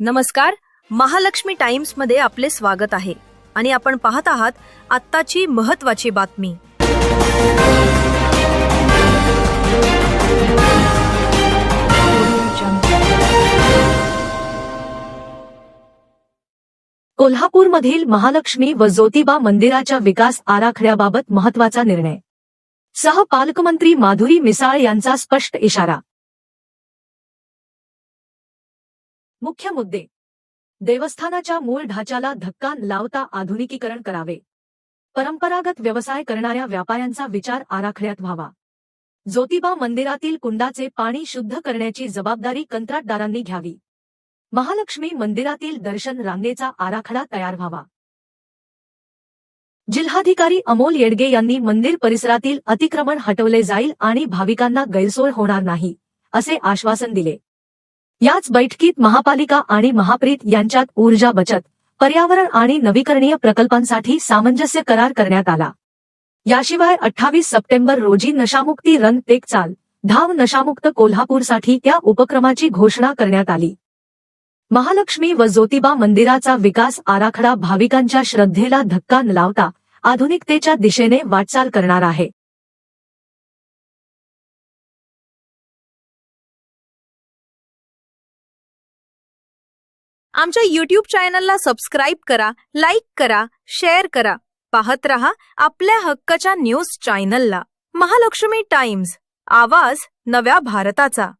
नमस्कार महालक्ष्मी टाइम्समध्ये आपले स्वागत आहे आणि आपण पाहत आहात आत्ताची महत्वाची बातमी. कोल्हापूरमधील महालक्ष्मी व ज्योतिबा मंदिराच्या विकास आराखड्याबाबत महत्त्वाचा निर्णय. सह पालकमंत्री माधुरी मिसाळ यांचा स्पष्ट इशारा. मुख्य मुद्दे. देवस्थानाच्या मूळ ढाच्याला धक्का लावता आधुनिकीकरण करावे. परंपरागत व्यवसाय करणाऱ्या व्यापाऱ्यांचा विचार आराखड्यात व्हावा. ज्योतिबा मंदिरातील कुंडाचे पाणी शुद्ध करण्याची जबाबदारी कंत्राटदारांनी घ्यावी. महालक्ष्मी मंदिरातील दर्शन रांगेचा आराखडा तयार व्हावा. जिल्हाधिकारी अमोल येडगे यांनी मंदिर परिसरातील अतिक्रमण हटवले जाईल आणि भाविकांना गैरसोय होणार नाही असे आश्वासन दिले. याच बैठकीत महापालिका आणि महाप्रीत यांच्यात ऊर्जा बचत पर्यावरण आणि नवीकरणीय प्रकल्पांसाठी सामंजस्य करार करण्यात आला. याशिवाय अठ्ठावीस सप्टेंबर रोजी नशामुक्ती रन टेक चाल धाव नशामुक्त कोल्हापूरसाठी त्या उपक्रमाची घोषणा करण्यात आली. महालक्ष्मी व ज्योतिबा मंदिराचा विकास आराखडा भाविकांच्या श्रद्धेला धक्का न लावता आधुनिकतेच्या दिशेने वाटचाल करणार आहे. आमच्या यूट्यूब चॅनलला सबस्क्राईब करा लाईक करा शेअर करा. पाहत रहा आपल्या हक्काच्या न्यूज चॅनलला महालक्ष्मी टाइम्स आवाज नव्या भारताचा.